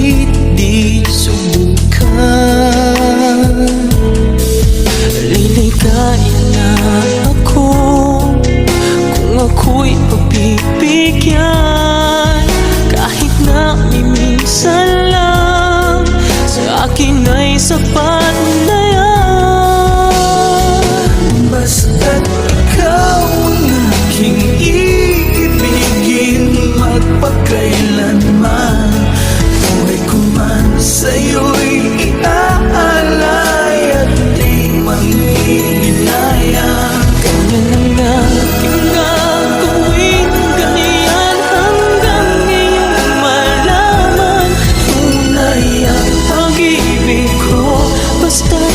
Bakit di subukan? Liligayan na ako Kung ako'y pagbibigyan Kahit na minsan lang Sa akin ay sapat na yan stars.